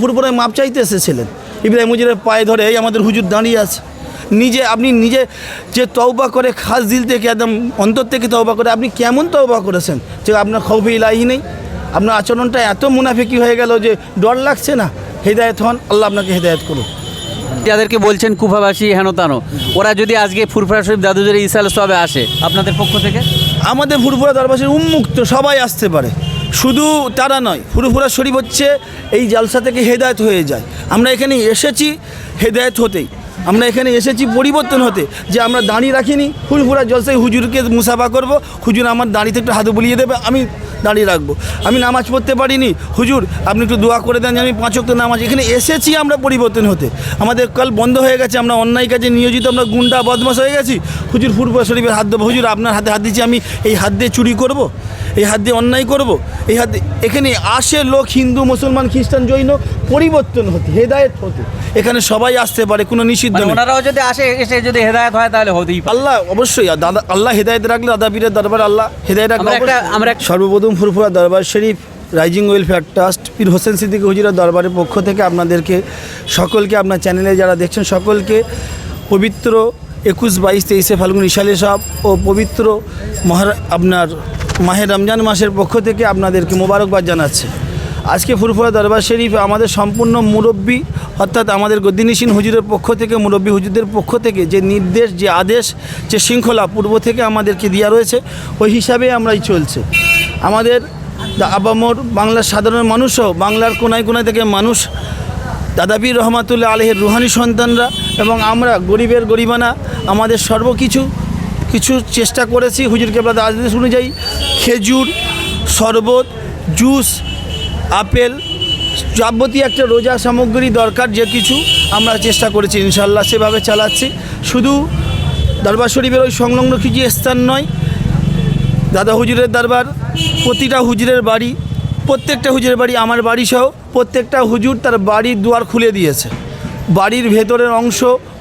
ফুরপুরায় মাপ চাইতে এসেছিলেন ইব্রাহিম হুজুরের পায়ে ধরে এই আমাদের হুজুর দাঁড়িয়ে আছে। নিজে আপনি নিজে যে তওবা করে খাস দিল থেকে একদম অন্তর থেকে তওবা করে আপনি কেমন তওবা করেছেন? যে আপনার খৌফে ইলাহি নেই আপনার আচরণটা এত মুনাফিকি হয়ে গেল যে ডর লাগছে না? হেদায়ত হন আল্লাহ আপনাকে হেদায়ত করুন যাদেরকে বলছেন কুফাবাসী হেন তানো ওরা যদি আজকে ফুরফুরা শরীফ দাদুদের ইসাল সবে আসে আপনাদের পক্ষ থেকে? আমাদের ফুরফুরা দরবাসের উন্মুক্ত সবাই আসতে পারে। শুধু তারা নয় ফুরফুরা শরীফ হচ্ছে, এই জালসা থেকে হেদায়ত হয়ে যায়। আমরা এখানে এসেছি হেদায়ত হতেই। আমরা এখানে এসেছি পরিবর্তন হতে, যে আমরা দাঁড়িয়ে রাখিনি ফুরফুরা জলসায় হুজুরকে মুসাফা করব, হুজুর আমার দাঁড়িতে একটু হাত বুলিয়ে দেবে, আমি দাঁড়িয়ে রাখব। আমি নামাজ পড়তে পারিনি। হুজুর, আপনি একটু দোয়া করে দেন যে আমি পাঁচ ওয়াক্ত নামাজ। এখানে এসেছি আমরা পরিবর্তন হতে। আমাদের কাল বন্ধ হয়ে গেছে, আমরা অন্যায় কাজে নিয়োজিত, আমরা গুন্ডা বদমাস হয়ে গেছি। হুজুর, ফুরফুরা শরীফের হাত দেবো হুজুর, আপনার হাতে হাত দিচ্ছি, আমি এই হাত দিয়ে চুরি করব? এই হাত দিয়ে অন্যায় করব? এই হাত এখানে আসে লোক হিন্দু, মুসলমান, খ্রিস্টান, জৈন, পরিবর্তন হতে, হেদায়েত হতে। এখানে সবাই আসতে পারে কোনো নিষিদ্ধ মানে নেই। ওনারাও যদি আসে এসে যদি হেদায়ত হয় তাহলে হতেই পারে। আল্লাহ অবশ্যই আর দাদা আল্লাহ হেদায়ত রাখলে দাদা পীরের দরবার আল্লাহ হেদায়ত রাখলে আমরা একটা- অবশ্যই। আমরা একটা- সর্বপ্রথম ফুরফুরা দরবার শরীফ রাইজিং ওয়েলফেয়ার ট্রাস্ট পীর হোসেন সিদ্দিক হুজুরের দরবারের পক্ষ থেকে আপনাদেরকে সকলকে আপনার চ্যানেলে যারা দেখছেন সকলকে পবিত্র একুশ বাইশ তেইশে ফাল্গুন ইশালে সাহ ও পবিত্র মহার আপনার মাহে রমজান মাসের পক্ষ থেকে আপনাদেরকে মোবারকবাদ জানাচ্ছে। আজকে ফুরফুরা দরবার শরীফ আমাদের সম্পূর্ণ মুরব্বী, অর্থাৎ আমাদের গদ্দিনিসীন হুজুরের পক্ষ থেকে, মুরব্বী হুজুরদের পক্ষ থেকে যে নির্দেশ, যে আদেশ, যে শৃঙ্খলা পূর্ব থেকে আমাদেরকে দেওয়া রয়েছে, ওই হিসাবে আমরাই চলছে। আমাদের আবামর বাংলার সাধারণ মানুষও বাংলার কোনায় কোনায় থেকে মানুষ, দাদাবীর রহমাতুল্লাহ আলহের রুহানি সন্তানরা এবং আমরা গরিবের গরিবানা, আমাদের সর্বকিছু, কিছু কিছু চেষ্টা করেছি হুজুর কেবলাদ আদেশ অনুযায়ী, খেজুর, শরবত, জুস আপেল, যাবতীয় একটা রোজা সামগ্রী দরকার, যে কিছু আমরা চেষ্টা করেছি ইনশাল্লাহ সেভাবে চালাচ্ছি। শুধু দরবার শরীফের ওই সংলগ্ন কিছু স্থান নয়, দাদা হুজুরের দরবার, প্রতিটা হুজুরের বাড়ি, প্রত্যেকটা হুজুরের বাড়ি, আমার বাড়ি সহ প্রত্যেকটা হুজুর তার বাড়ির দুয়ার খুলে দিয়েছে। বাড়ির ভেতরের অংশ,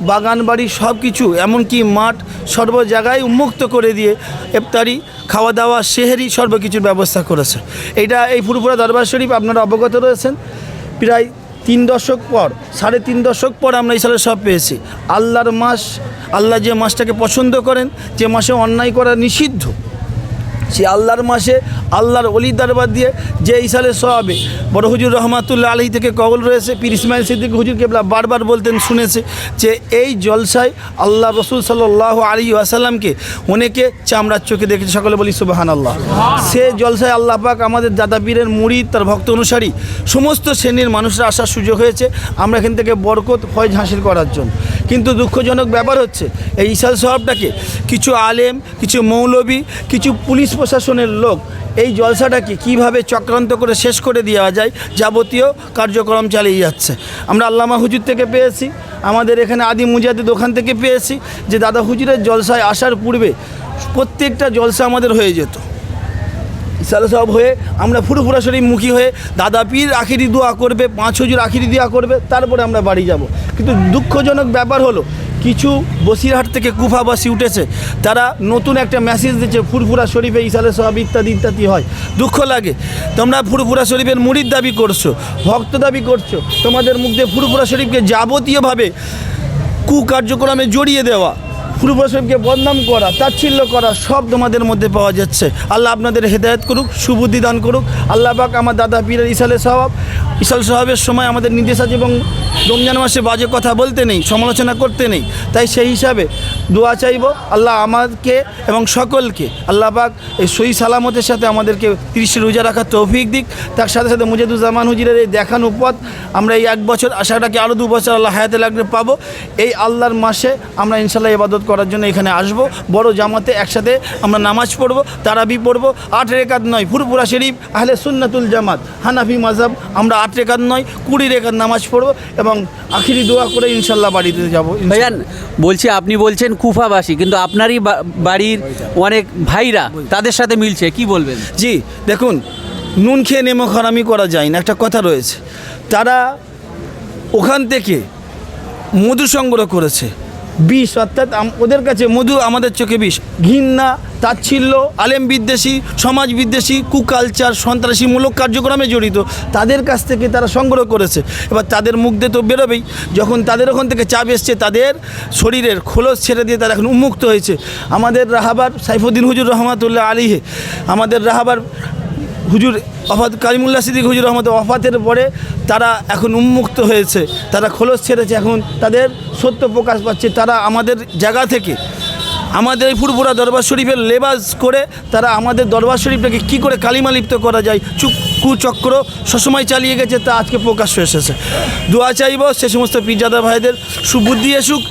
বাগান বাড়ি সব কিছু এমনকি মাঠ সর্ব জায়গায় উন্মুক্ত করে দিয়ে ইফতারি খাওয়া দাওয়া সেহেরি সর্বকিছুর ব্যবস্থা করেছে। এটা এই ফুরফুরা দরবার শরীফ আপনারা অবগত রয়েছেন। প্রায় তিন দশক পর, সাড়ে তিন দশক পর আমরা এই সালে সব পেয়েছি। আল্লাহর মাস, আল্লাহ যে মাসটাকে পছন্দ করেন, যে মাসে অন্যায় করা নিষিদ্ধ। সে আল্লাহর মাসে, আল্লাহর অলি দরবার দিয়ে যে ইসালে সবে বড় হুজুর রহমাতুল্লাহ আলী থেকে কবল রয়েছে, পীর ইসমাইল সিদ্দিক হুজুর কেবলা বারবার বলতেন, শুনেছে যে এই জলসায় আল্লাহ রসুল সাল্লাহ আলী আসাল্লামকে অনেকে চামড়ার চোখে দেখেছে। সকলে বলি সুবাহান আল্লাহ সে জলসায় আল্লাহ পাক আমাদের দাদা পীরের মুরিদ তার ভক্ত অনুসারী, সমস্ত শ্রেণির মানুষরা আসার সুযোগ হয়েছে। আমরা এখান থেকে বরকত, ফয়জ হাসিল করার জন্য। কিন্তু দুঃখজনক ব্যাপার হচ্ছে, এই ইসাল সাহেবটাকে কিছু আলেম, কিছু মৌলবী, কিছু পুলিশ প্রশাসনের লোক এই জলসাটাকে কীভাবে চক্রান্ত করে শেষ করে দেওয়া যায় যাবতীয় কার্যক্রম চালিয়ে যাচ্ছে। আমরা আল্লামা হুজুর থেকে পেয়েছি, আমাদের এখানে আদি মুজাদের দোকান থেকে পেয়েছি যে দাদা হুজুরের জলসায় আসার পূর্বে প্রত্যেকটা জলসা আমাদের হয়ে যেত। ইসালে সব হয়ে আমরা ফুরফুরা মুখী হয়ে দাদা পীর আখিরি দোয়া করবে, পাঁচ হুজুর আখিরি দোয়া করবে, তারপরে আমরা বাড়ি যাব। কিন্তু দুঃখজনক ব্যাপার হলো কিছু বসিরহাট থেকে কুফাবাসী উঠেছে তারা নতুন একটা মেসেজ দিচ্ছে, ফুরফুরা শরীফে ইসালে সব ইত্যাদি ইত্যাদি হয়। দুঃখ লাগে। তোমরা ফুরফুরা শরীফের মুড়ির দাবি করছ, ভক্ত দাবি করছ, তোমাদের মুখ দিয়ে ফুরফুরা শরীফকে যাবতীয়ভাবে কুকার্যক্রমে জড়িয়ে দেওয়া। পূর্ব বদনাম করা, তাচ্ছিল্য করা সব তোমাদের মধ্যে পাওয়া যাচ্ছে। আল্লাহ আপনাদের হেদায়ত করুক, সুবুদ্ধি দান করুক। আল্লাহ পাক আমার দাদা পীরের ইসালে সাহাব, ইসাল সাহাবের সময় আমাদের নির্দেশ আছে এবং রমজান মাসে বাজে কথা বলতে নেই, সমালোচনা করতে নেই। তাই সেই হিসাবে দোয়া চাইব আল্লাহ আমাকে এবং সকলকে। আল্লাহ পাক এই সই সালামতের সাথে আমাদেরকে তিরিশে রোজা রাখার তৌফিক দিক। তার সাথে সাথে মুজাদুজ্জামান হুজিরের এই দেখানো পথ, আমরা এই এক বছর আশাটাকে আরও দু বছর আল্লাহ হায়াতে লাগলে পাবো। এই আল্লাহর মাসে আমরা ইনশাল্লাহ ইবাদত করার জন্য এখানে আসব। বড় জামাতে একসাথে আমরা নামাজ পড়ব, তারাবি পড়ব। আট রেখাত নয় ফুরপুরা শরীফ, আহলে সুন্নাতুল জামাত, হানাফি মাজাব আমরা আট রেখাত নয়, কুড়ি রেখাত নামাজ পড়ব এবং আখিরি দোয়া করে ইনশাল্লাহ বাড়িতে যাব ভাইজান, বলছি, আপনি বলছেন কুফাবাসী, কিন্তু আপনারই বাড়ির অনেক ভাইরা তাদের সাথে মিলছে, কি বলবেন? জি, দেখুন, নুন খেয়ে নেমো খারামি করা যায় না, একটা কথা রয়েছে। তারা ওখান থেকে মধু সংগ্রহ করেছে। বিষ, অর্থাৎ ওদের কাছে মধু, আমাদের চোখে বিষ। ঘৃণা, তাচ্ছিল্য, আলেম বিদ্বেষী, সমাজ বিদ্বেষী, কুকালচার, সন্ত্রাসীমূলক কার্যক্রমে জড়িত, তাদের কাছ থেকে তারা সংগ্রহ করেছে। এবার তাদের মুখ দিয়ে তো বেরোবেই। যখন তাদের ওখান থেকে চাপ এসছে, তাদের শরীরের খোলস ছেড়ে দিয়ে তারা এখন উন্মুক্ত হয়েছে। আমাদের রাহাবার সাইফুদ্দিন হুজুর রহমাতুল্লাহ আলীহে আমাদের রাহাবার হুজুর অফাত কারিমুল্লাহ সিদ্দিক হুজুর রহমত অফাতের পরে তারা এখন উন্মুক্ত হয়েছে। তারা খোলস ছেড়েছে। এখন তাদের সত্য প্রকাশ পাচ্ছে। তারা আমাদের জায়গা থেকে আমাদের এই ফুরপুরা দরবার শরীফের লেবাস করে তারা আমাদের দরবার শরীফটাকে কী করে কালিমালিপ্ত করা যায় চুক কুচক্র সবসময় চালিয়ে গেছে, তা আজকে প্রকাশ্য এসেছে। দোয়া চাইব সে সমস্ত পিজাদা ভাইদের সুবুদ্ধি এসুক।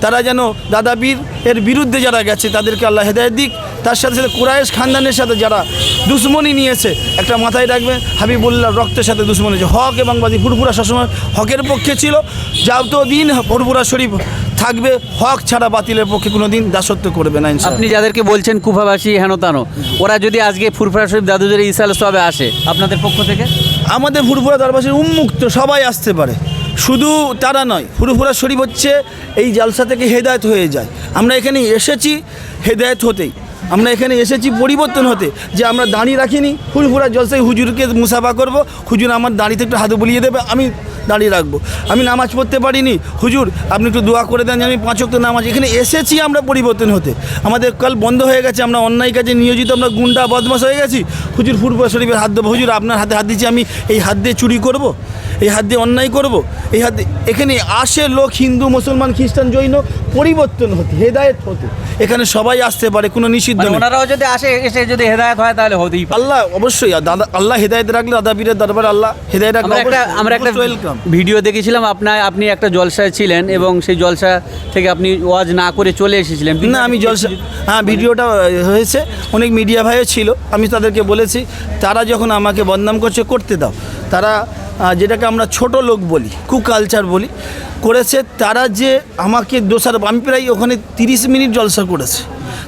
তারা যেন দাদাবীর এর বিরুদ্ধে যারা গেছে, তাদেরকে আল্লাহ হেদায়ত দিক। তার সাথে সাথে কুরাইশ খানদানের সাথে যারা দুশ্মনী নিয়েছে একটা মাথায় রাখবে হাবিবুল্লাহ রক্তের সাথে দুশ্মনী হয়েছে। হক এবং বাদী ফুরফুরা সবসময় হকের পক্ষে ছিল। দিন ফুরফুরা শরীফ থাকবে হক ছাড়া বাতিলের পক্ষে কোনো দিন দাসত্ব করবে না আপনি যাদেরকে বলছেন কুফাবাসী হেনতানো ওরা যদি আজকে ফুরফুরা শরীফ দাদুদের ইসাল সবে আসে আপনাদের পক্ষ থেকে? আমাদের ফুরফুরা দরবাসের উন্মুক্ত সবাই আসতে পারে। শুধু তারা নয় ফুরফুরা শরীফ হচ্ছে এই জালসা থেকে হেদায়ত হয়ে যায়। আমরা এখানে এসেছি হেদায়ত হতেই। আমরা এখানে এসেছি পরিবর্তন হতে, যে আমরা দাঁড়িয়ে রাখিনি। ফুরফুরা জলসায় হুজুরকে মুসাফা করব, হুজুর আমার দাঁড়িতে একটু হাত বুলিয়ে দেবে, আমি দাঁড়িয়ে রাখব। আমি নামাজ পড়তে পারিনি, হুজুর আপনি একটু দোয়া করে দেন যে আমি পাঁচ ওয়াক্ত নামাজ, এখানে এসেছি আমরা পরিবর্তন হতে। আমাদের কল বন্ধ হয়ে গেছে, আমরা অন্যায় কাজে নিয়োজিত, আমরা গুন্ডা বদমাস হয়ে গেছি। হুজুর ফুরফুরা শরীফের হাত দেবো হুজুর আপনার হাতে হাত দিচ্ছি, আমি এই হাত দিয়ে চুরি করব। এই হাত দিয়ে অন্যায় করব? এই হাত দিয়ে এখানে আসে লোক হিন্দু মুসলমান খ্রিস্টান জৈন পরিবর্তন হতে হেদায়েত হতে। এখানে সবাই আসতে পারে কোনো নিষিদ্ধ মানে ওনারাও যদি আসে এসে যদি হেদায়ত হয় তাহলে হতেই আল্লাহ অবশ্যই দাদা আল্লাহ হেদায়েত রাখলে দাদা পীরের দরবার আল্লাহ হেদায়ত রাখলে একটা আমরা একটা ওয়েলকাম ভিডিও দেখেছিলাম আপনার আপনি একটা জলসায় ছিলেন এবং সেই জলসা থেকে আপনি ওয়াজ না করে চলে এসেছিলেন। না আমি জলসা হ্যাঁ ভিডিওটা হয়েছে। অনেক মিডিয়া ভাইও ছিল। আমি তাদেরকে বলেছি তারা যখন আমাকে বদনাম করছে করতে দাও। তারা যেটাকে আমরা ছোট লোক বলি কুকালচার বলি, করেছে তারা যে আমাকে দোষার আমি প্রায় ওখানে তিরিশ মিনিট জলসা করেছে।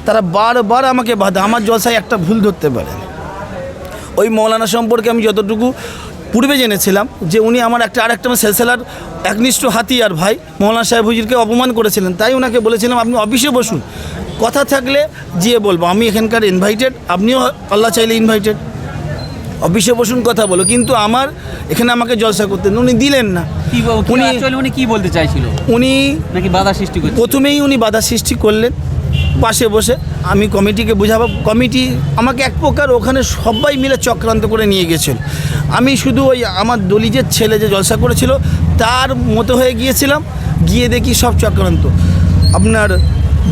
তারা বারবার আমাকে বাধা, আমার জলসায় একটা ভুল ধরতে পারে ওই মৌলানা সম্পর্কে আমি যতটুকু পূর্বে জেনেছিলাম, যে উনি আমার একটা, আরেকটা আমার সেলসেলার একনিষ্ঠ হাতিয়ার ভাই, মৌলানা সাহেব হুজুরকে অপমান করেছিলেন। তাই ওনাকে বলেছিলাম, আপনি অফিসে বসুন। কথা থাকলে গিয়ে বলব, আমি এখানকার ইনভাইটেড আপনিও আল্লাহ চাইলে ইনভাইটেড অফিসে বসুন কথা বলো। কিন্তু আমার এখানে আমাকে জলসা করতেন উনি দিলেন না। কি উনি উনি কি বলতে চাইছিল? উনি নাকি বাধা সৃষ্টি করছে প্রথমেই উনি বাধা সৃষ্টি করলেন। পাশে বসে আমি কমিটিকে বুঝাবো। কমিটি আমাকে এক প্রকার ওখানে সবাই মিলে চক্রান্ত করে নিয়ে গেছিল। আমি শুধু ওই আমার দলিজের ছেলে যে জলসা করেছিল তার মতো হয়ে গিয়েছিলাম। গিয়ে দেখি সব চক্রান্ত। আপনার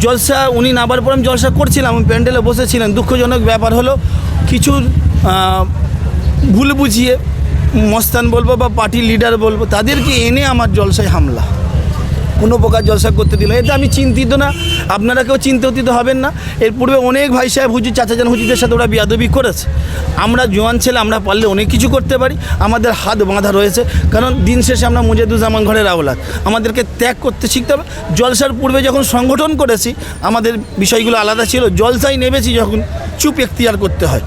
জলসা উনি নাবার পর আমি জলসা করছিলাম। আমি প্যান্ডেলে বসেছিলেন দুঃখজনক ব্যাপার হলো কিছু ভুল বুঝিয়ে মস্তান বলব বা পার্টির লিডার বলব, তাদেরকে এনে আমার জলসায় হামলা। কোনো প্রকার জলসা করতে দিল এতে আমি চিন্তিত না। আপনারা কেউ চিন্তিত হবেন না। এর পূর্বে অনেক ভাই সাহেব, হুজুর চাচাজান হুজুরদের সাথে ওরা বিয়াদবি করেছে। আমরা জোয়ান ছেলে, আমরা পারলে অনেক কিছু করতে পারি। আমাদের হাত বাঁধা রয়েছে। কারণ দিন শেষে আমরা মুজাদুজ্জামান ঘরের আওলাদ। আমাদেরকে ত্যাগ করতে শিখতে হবে। জলসার পূর্বে যখন সংগঠন করেছি, আমাদের বিষয়গুলো আলাদা ছিল। জলসায় নেমেছি যখন চুপ এখতিয়ার করতে হয়।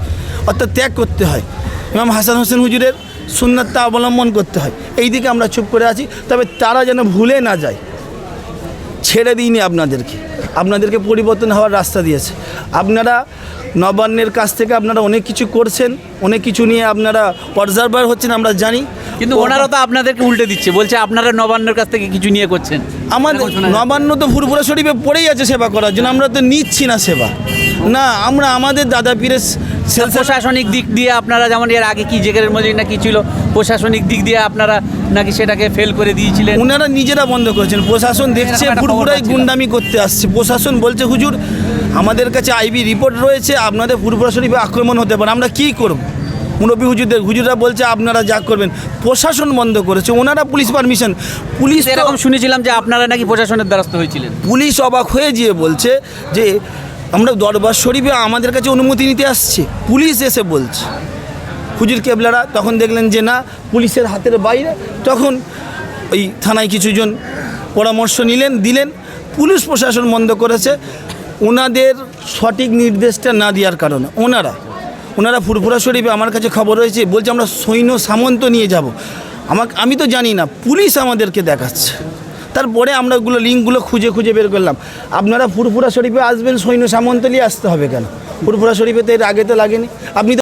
অর্থাৎ ত্যাগ করতে হয়। ইমাম হাসান হোসেন হুজুরের সুন্নাতটা অবলম্বন করতে হয়। এই দিকে আমরা চুপ করে আছি তবে তারা যেন ভুলে না যায়। ছেড়ে দিইনি আপনাদেরকে। আপনাদেরকে পরিবর্তন হওয়ার রাস্তা দিয়েছে। আপনারা নবান্নের কাছ থেকে আপনারা অনেক কিছু করছেন অনেক কিছু নিয়ে আপনারা অবজারভার হচ্ছেন আমরা জানি। কিন্তু ওনারা তো আপনাদেরকে উল্টে দিচ্ছে বলছে আপনারা নবান্নের কাছ থেকে কিছু নিয়ে করছেন। আমাদের। নবান্ন তো ফুরফুরা শরীফে পড়েই আছে সেবা করার জন্য আমরা তো নিচ্ছি না সেবা। না আমরা আমাদের দাদা পীরের প্রশাসনিক দিক দিয়ে আপনারা যেমন এর আগে কি জেকের মধ্যে না কি ছিল প্রশাসনিক দিক দিয়ে আপনারা নাকি সেটাকে ফেল করে দিয়েছিলেন? ওনারা নিজেরা বন্ধ করেছেন। প্রশাসন দেখছে পাচ্ছিলাম। গুন্ডামি করতে আসছে। প্রশাসন বলছে হুজুর আমাদের কাছে আইবি রিপোর্ট রয়েছে আপনাদের শরীফে আক্রমণ হতে পারে আমরা কী করব? মুরব্বী হুজুরদের হুজুররা বলছে আপনারা যা করবেন। প্রশাসন বন্ধ করেছে। ওনারা পুলিশ পারমিশন পুলিশ এরকম শুনেছিলাম যে আপনারা নাকি প্রশাসনের দ্বারস্থ হয়েছিলেন। পুলিশ অবাক হয়ে গিয়ে বলছে যে আমরা দরবার শরীফে আমাদের কাছে অনুমতি নিতে আসছে। পুলিশ এসে বলছে। হুজুর কেবলারা তখন দেখলেন যে না, পুলিশের হাতের বাইরে। তখন ওই থানায় কিছুজন পরামর্শ নিলেন, দিলেন। পুলিশ প্রশাসন বন্ধ করেছে। ওনাদের সঠিক নির্দেশটা না দেওয়ার কারণে। ওনারা ওনারা ফুরফুরা শরীফে আমার কাছে খবর রয়েছে, বলছে আমরা সৈন্য সামন্ত নিয়ে যাব। আমাকে, আমি তো জানি না, পুলিশ আমাদেরকে দেখাচ্ছে। তারপরে আমরা ওগুলো লিঙ্কগুলো খুঁজে খুঁজে বের করলাম। আপনারা ফুরফুরা শরীফে আসবেন, সৈন্য সামন্তলি আসতে হবে কেন? ফুরফুরা শরীফে তো এর আগে তো লাগেনি। আপনি